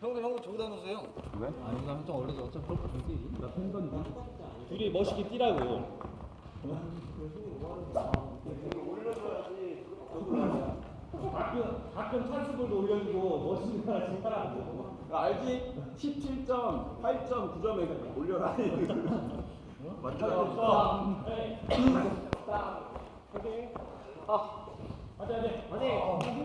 형도 형도 저기다 놓으세요. 왜? 아니 나좀 어려서 어차피 골프 되지. 나 팬더니까. 둘이 멋있게 뛰라고. 가끔 가끔 찬스볼도 올려주고 멋있는 하나 진짜라고. 알지? 17점, 8점, 9점에 올려라. 맞죠? 맞아 맞아. 안녕하세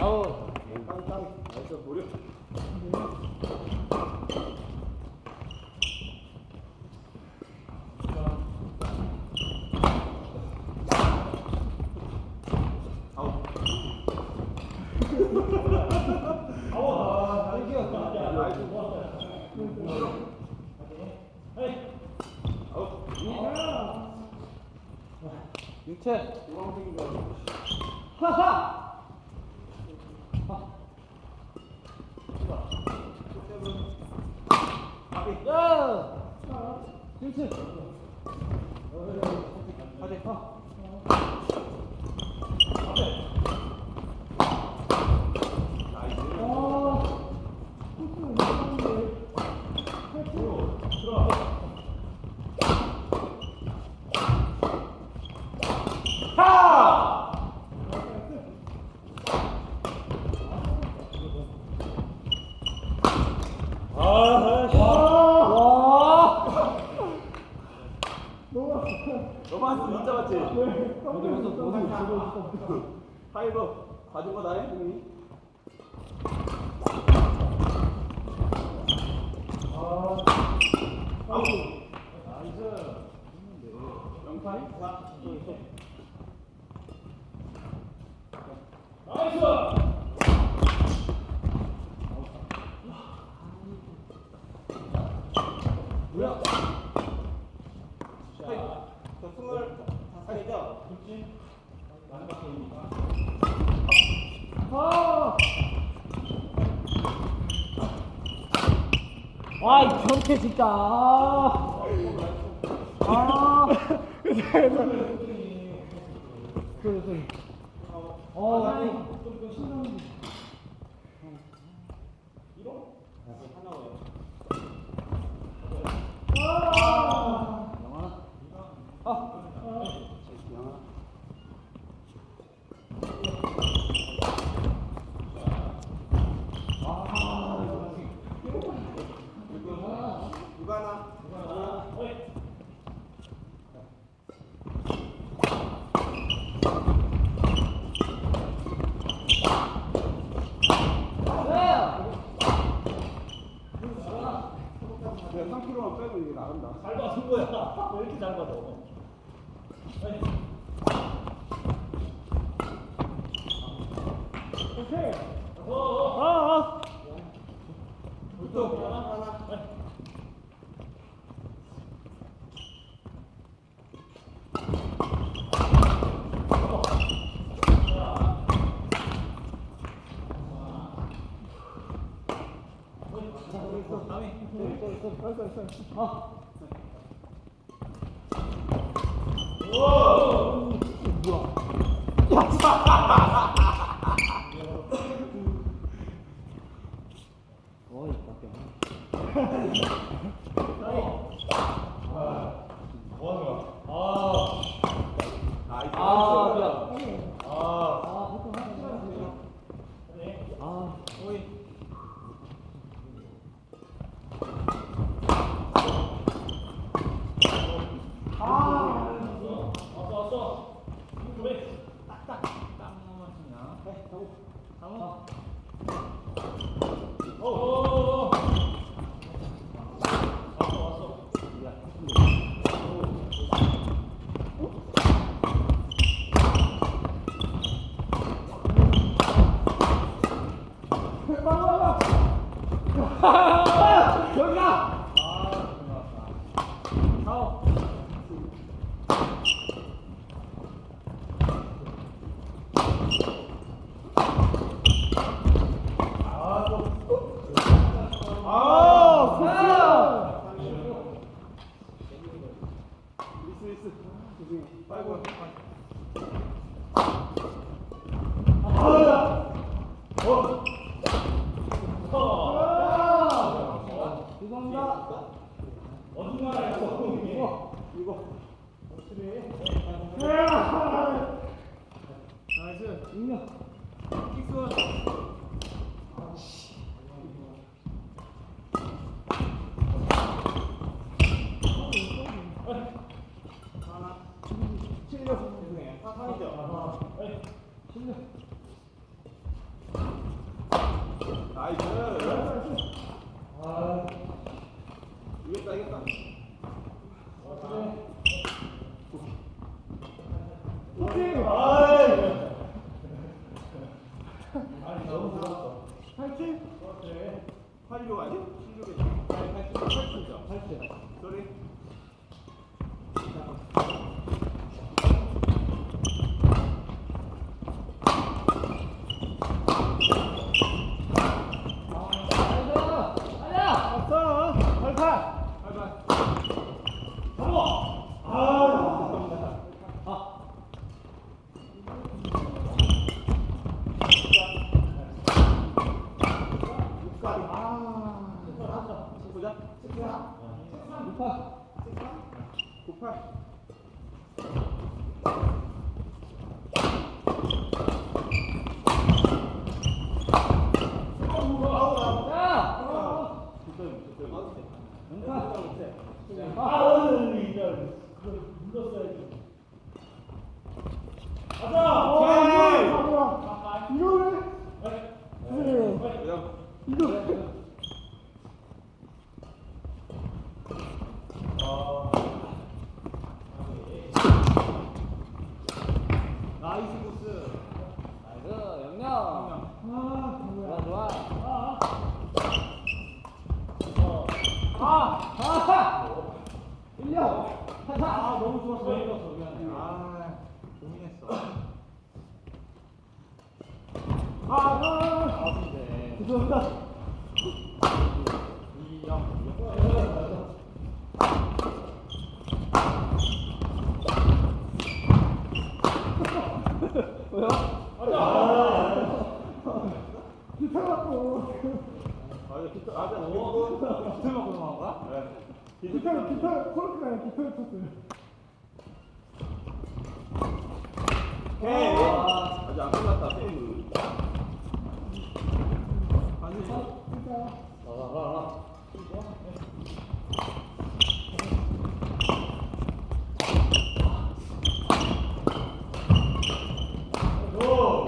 아우. 나이스, 노력. 아웃. 육체. 하하. 야. 육체. 와. 너만 진짜 맞지? 어디 가서 어디 가서 파이버. 뭐야? 저 스물 다섯 살이죠? 아. 와, 이 변태 진짜. 아. 아. 그래, 그래. 어, 알았어, 알았어. 아. 뭐 하는 거야? 아. 나이스. 아, 나이스. 미안. 아. 아, 보통 한 시간 되죠. 네. 아, 오이. 아. 왔어 왔어. 그래. 딱딱 딱 맞추냐? 네, 가고. 상호. 오. 오. 오. 왔어 왔어. 여기가. 아, 고생하셨다. 상호. 아, 또. 아, 굿샷. 미스 미스. 조심히. 빨고. 죄송합니다. 어디 나라에서 이거. 나이스. 인정. 킥스. 하나. 칠려. 죄송해요. 사상이죠. 실력. 나이스. 아, 이겼다 이겼다. 오케이. 아이. 아니 너무 좋았어. 파이팅. 그래. 86 아니? 16이죠. 87죠. 87. 소리. 왔어. 발판. 잡아. 아. 아. 아. 우파. 98. 야. 뒷덜 뒷덜. 연타. 아, 진짜. 그거 눌렀어야지. 가자. 오케이. 이거를. 네. 그냥 이거. 나이스 코스. 나이스 영영 아, 좋아 좋아 아, 아, 1년. 아 너무 좋았어. 왜 이겼어 미안해. 아 고민했어. 아, 아, 아픈데 죄송합니다. 이영. 왜요? 기타 갖고. 아 이거 뒷덜 아자 너무. 기타 갖고 나온 거야? 네. 기타, 기타, 코르크가 아니라 기타를 쳤어요. 오케이. 아. 아직 안 끝났다. 세이브. 아니. 진짜. 가가가가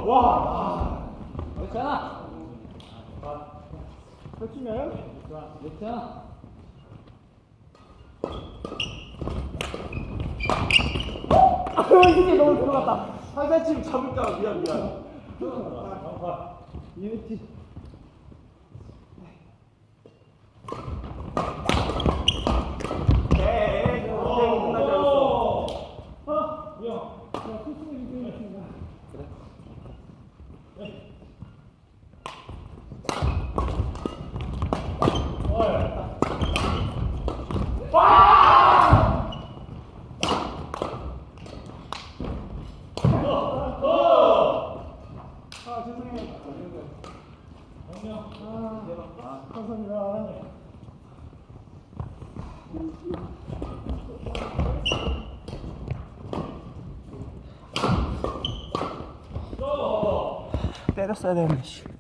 와. 괜찮아 啊 펼치면 괜찮아 아 이게 너무 들어갔다. 한살치면 잡을까 미안 미안. 이랬지. 에이, 게임 끝나지 않았어. 아, 야, 야, 코스는 게임 있습니다. 아, 죄송해요. 아, 감사합니다. 때렸어야 되는데. 씨.